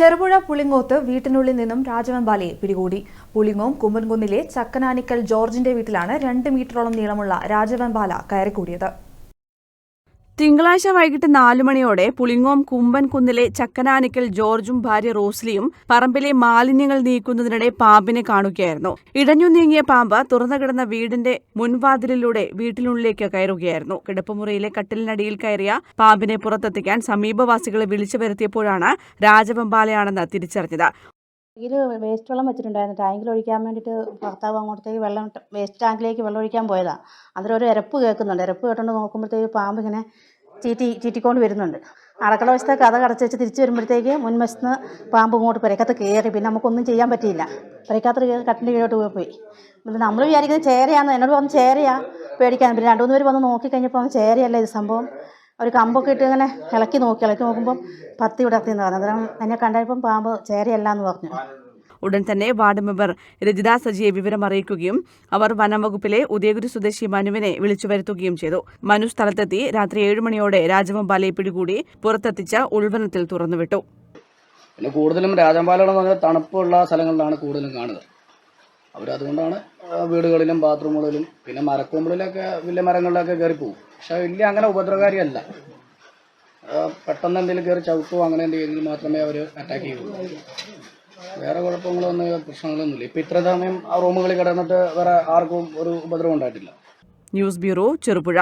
ചെറുപുഴ പുളിങ്ങോത്ത് വീട്ടിനുള്ളിൽ നിന്നും രാജവെമ്പാലയെ പിടികൂടി. പുളിങ്ങോം കുമ്പൻകുന്നിലെ ചക്കനാനിക്കൽ ജോർജിന്റെ വീട്ടിലാണ് രണ്ട് മീറ്ററോളം നീളമുള്ള രാജവെമ്പാല കയറിക്കൂടിയത്. തിങ്കളാഴ്ച വൈകിട്ട് നാലു മണിയോടെ പുളിങ്ങോം കുമ്പൻ കുന്നിലെ ചക്കനാനിക്കൽ ജോർജും ഭാര്യ റോസ്ലിയും പറമ്പിലെ മാലിന്യങ്ങൾ നീക്കുന്നതിനിടെ പാമ്പിനെ കാണുകയായിരുന്നു. ഇടഞ്ഞു നീങ്ങിയ പാമ്പ് തുറന്നു കിടന്ന വീടിന്റെ മുൻവാതിലിലൂടെ വീട്ടിനുള്ളിലേക്ക് കയറുകയായിരുന്നു. കിടപ്പുമുറിയിലെ കട്ടിലിനടിയിൽ കയറിയ പാമ്പിനെ പുറത്തെത്തിക്കാൻ സമീപവാസികളെ വിളിച്ചു വരുത്തിയപ്പോഴാണ് രാജവെമ്പാലയാണെന്ന് തിരിച്ചറിഞ്ഞത്. ഇതിൽ വേസ്റ്റ് വെള്ളം വെച്ചിട്ടുണ്ടായിരുന്നു ടാങ്കിൽ ഒഴിക്കാൻ വേണ്ടിയിട്ട് ഭർത്താവ് അങ്ങോട്ടത്തേക്ക് വെള്ളം വേസ്റ്റ് ടാങ്കിലേക്ക് വെള്ളം ഒഴിക്കാൻ പോയതാണ് ഒരു ഇരപ്പ് കേൾക്കുന്നുണ്ട്. ഇരപ്പ് കേട്ടുകൊണ്ട് നോക്കുമ്പോഴത്തേക്ക് പാമ്പ് ഇങ്ങനെ ചീറ്റി ചീറ്റിക്കൊണ്ട് വരുന്നുണ്ട്. അടക്കള വശത്തെ കഥ കടച്ച് വെച്ച് തിരിച്ച് വരുമ്പോഴത്തേക്ക് മുൻവശത്ത് നിന്ന് പാമ്പ് ഇങ്ങോട്ട് പുരക്കത്ത് കയറി പിന്നെ നമുക്കൊന്നും ചെയ്യാൻ പറ്റിയില്ല. പെരക്കകത്ത് കയറി കട്ടിന്റെ കീഴോട്ട് പോയി എന്നിട്ട് നമ്മൾ വിചാരിക്കുന്നത് ചേരയാന്ന്. എന്നോട് പറഞ്ഞ് ചേരയാ പേടിക്കാൻ. പിന്നെ രണ്ട് മൂന്ന് പേര് വന്ന് നോക്കിക്കഴിഞ്ഞപ്പോൾ ചേരയല്ല ഇത് സംഭവം? ഒരു കമ്പൊക്കെ ഇട്ട് ഇങ്ങനെ ഇളക്കി നോക്കി ഇളക്കി നോക്കുമ്പം പത്തി വിടർത്തി എന്ന് പറഞ്ഞു. അന്നേരം എന്നെ കണ്ടപ്പം പാമ്പ് ചേരയല്ല എന്ന് പറഞ്ഞു. ഉടൻ തന്നെ വാർഡ് മെമ്പർ രജിത സജിയെ വിവരം അറിയിക്കുകയും അവർ വനംവകുപ്പിലെ ഉദയഗുരു സ്വദേശി മനുവിനെ വിളിച്ചു വരുത്തുകയും ചെയ്തു. മനു സ്ഥലത്തെത്തി രാത്രി ഏഴ് മണിയോടെ രാജവമ്പാലയെ പിടികൂടി പുറത്തെത്തിച്ച ഉൾവനത്തിൽ തുറന്നുവിട്ടു. പിന്നെ കൂടുതലും രാജമ്പാലകൾ എന്ന് പറഞ്ഞാൽ തണുപ്പുള്ള സ്ഥലങ്ങളിലാണ് കൂടുതലും കാണുന്നത് അവരതുകൊണ്ടാണ് വീടുകളിലും ബാത്റൂമുകളിലും പിന്നെ മരക്കൊമ്പിളിലൊക്കെ വലിയ മരങ്ങളിലൊക്കെ കയറി പോകും പക്ഷെ വലിയ അങ്ങനെ ഉപദ്രവകാരിയല്ല. പെട്ടെന്ന് എന്തെങ്കിലും കയറി ചവിട്ടോ അങ്ങനെ എന്തെങ്കിലും മാത്രമേ അവർ അറ്റാക്ക് ചെയ്യുള്ളൂ വേറെ കുഴപ്പങ്ങളൊന്നും പ്രശ്നങ്ങളൊന്നുമില്ല. ഇപ്പം ഇത്ര സമയം ആ റൂമുകളിൽ കിടന്നിട്ട് വേറെ ആർക്കും ഒരു ഉപദ്രവം ഉണ്ടായിട്ടില്ല. News bureau Cherupuzha.